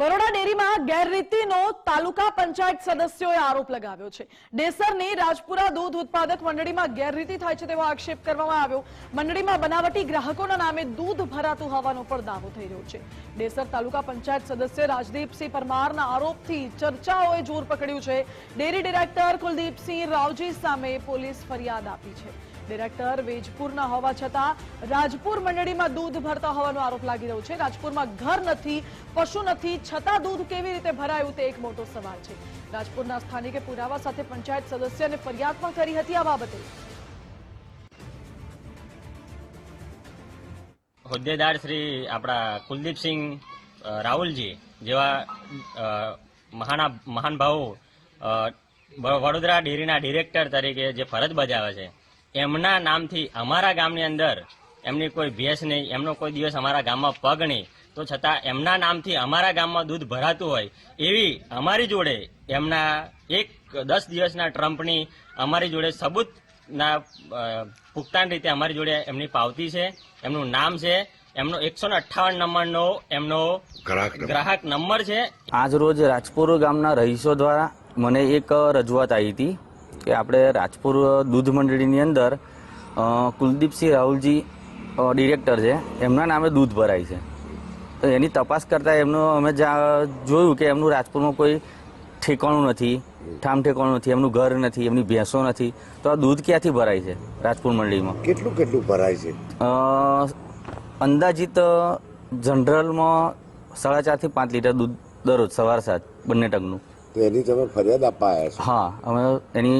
બરોડા ડેરીમાં ગેરરીતિનો તાલુકા પંચાયત સદસ્યોએ આરોપ લગાવ્યો છે. ડેસરની રાજપુરા દૂધ ઉત્પાદક મંડળીમાં ગેરરીતિ થાય છે તેવો આક્ષેપ કરવામાં આવ્યો. મંડળીમાં બનાવટી ગ્રાહકોના નામે દૂધ ભરાતું હોવાનો પણ દાવો થઈ રહ્યો છે. ડેસર તાલુકા પંચાયત સદસ્ય રાજદીપસિંહ પરમારના આરોપથી ચર્ચાઓએ જોર પકડ્યું છે. ડેરી ડિરેક્ટર કુલદીપસિંહ રાવજી સામે પોલીસ ફરિયાદ આપી છે. ડિરેક્ટર વેજપુરના હોવા છતાં રાજપુર મંડળીમાં દૂધ ભરતા હોવાનો આરોપ લાગી રહ્યો છે. રાજપુરમાં ઘર નથી, પશુ નથી, છતાં દૂધ કેવી રીતે ભરાયું તે એક મોટો સવાલ છે. રાજપુરના સ્થાનિકે પુરાવા સાથે પંચાયત સદસ્યને ફરિયાદ પણ કરી હતી આ બાબતે. હોદ્દેદાર શ્રી આપણા કુલદીપસિંહ રાહુલજી જેવા મહાના, મહાન ભાવો વડોદરા ડેરીના ડિરેક્ટર તરીકે જે ફરજ બજાવે છે એમના નામથી અમારા ગામની અંદર એમની કોઈ ભેંસ નહીં એમનો કોઈ દિવસ અમારા ગામમાં પગ નહીં. તો છતાં એમના નામથી અમારા ગામમાં દૂધ ભરાતું હોય એવી અમારી જોડે એમના એક દસ દિવસના ટ્રમ્પની અમારી જોડે સબૂતના પુખ્તાન રીતે અમારી જોડે એમની પાવતી છે એમનું નામ છે એમનો એકસો અઠ્ઠાવન નંબરનો એમનો ગ્રાહક નંબર. ગ્રાહક નંબર છે. આજ રોજ રાજપુર ગામના રહીશો દ્વારા મને એક રજૂઆત આવી હતી. કે આપણે રાજપુર દૂધ મંડળીની અંદર કુલદીપસિંહ રાહુલજી ડિરેક્ટર છે એમના નામે દૂધ ભરાય છે. તો એની તપાસ કરતા એમનું અમે જોયું કે એમનું રાજપુરમાં કોઈ ઠેકાણું નથી ઠામ ઠેકાણું નથી એમનું ઘર નથી એમની ભેંસો નથી. તો આ દૂધ ક્યાંથી ભરાય છે રાજપુર મંડળીમાં? કેટલું કેટલું ભરાય છે? અંદાજિત જનરલમાં સાડા ચારથી પાંચ લીટર દૂધ દરરોજ સવાર સાંજ બંને ટંગનું. તો એની તમે ફરિયાદ આપવા આવ્યા છો? હા અમે એની